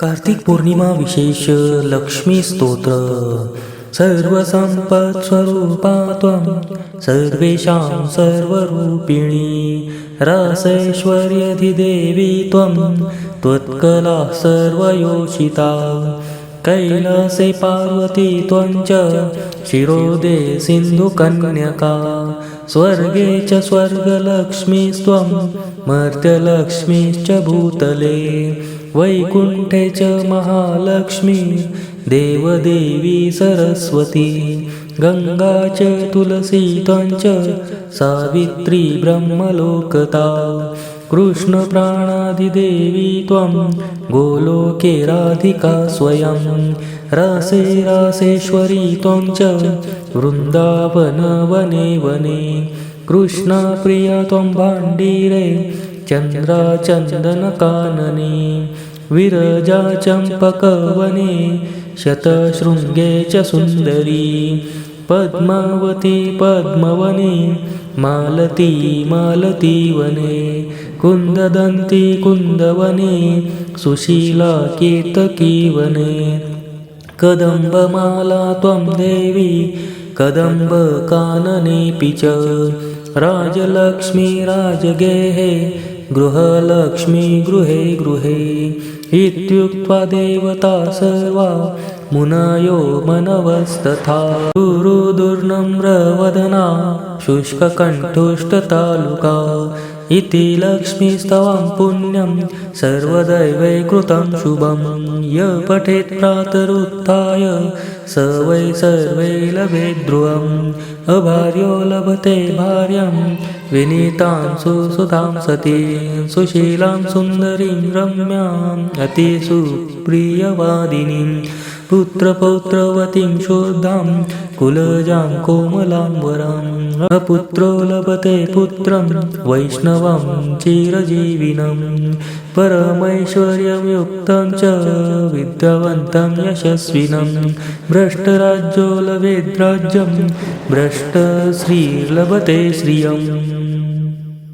कार्तिक पौर्णिमा विशेष लक्ष्मी स्तोत्र। सर्वसंपत्स्वरूपा त्वं सर्वेषां सर्वरूपिणी। रासैश्वर्यधिदेवी त्वं त्वत्कला सर्वयोषिता। कैलासे पार्वती त्वं च शिरोदे सिन्धुकन्यका। स्वर्गे च स्वर्गलक्ष्मीस्त्वं मर्त्यलक्ष्मीश्च भूतले। वैकुंठेच च महालक्ष्मी देवदेवी सरस्वती गङ्गा च तुलसी त्वं सावित्री ब्रह्मलोकता कृष्णप्राणादिदेवी त्वं गोलोके राधिका स्वयं रासे रासेश्वरी त्वं च वृन्दावनवने वने कृष्णप्रिया त्वं भाण्डीरे चन्द्राचन्दनकानने विरजा चम्पकवने शतशृङ्गे च सुन्दरी पद्मावती पद्मवने मालती मालतीवने कुन्ददन्ती कुन्दवने सुशीला केतकीवने कदम्बमाला त्वं देवी कदम्बकाननेऽपि च राजलक्ष्मी राजगेहे गृहलक्ष्मी गृहे गृहे इत्युक्त्वा देवता सर्वा मुनयो मनवस्तथा गुरुदुर्नम्रवदना शुष्ककण्ठुष्टतालुका इति लक्ष्मीस्तवं पुण्यं सर्वदैवैकृतं शुभं। य पठेत् प्रातरुत्थाय स वै सर्वै लभेत् ध्रुवम् अभार्यो लभते भार्यं विनीतां सुसुधां सतीं सुशीलां सुन्दरीं रम्याम् अतिसुप्रियवादिनीं पुत्रपौत्रवतीं शुद्धां कुलजां कोमलां वराम् अपुत्रो लभते पुत्रं वैष्णवं चिरजीविनं। परमैश्वर्ययुक्तं च विद्यावन्तं यशस्विनं। भ्रष्टराज्यो लभेद्राज्यं भ्रष्टश्रीर्लभते श्रियम्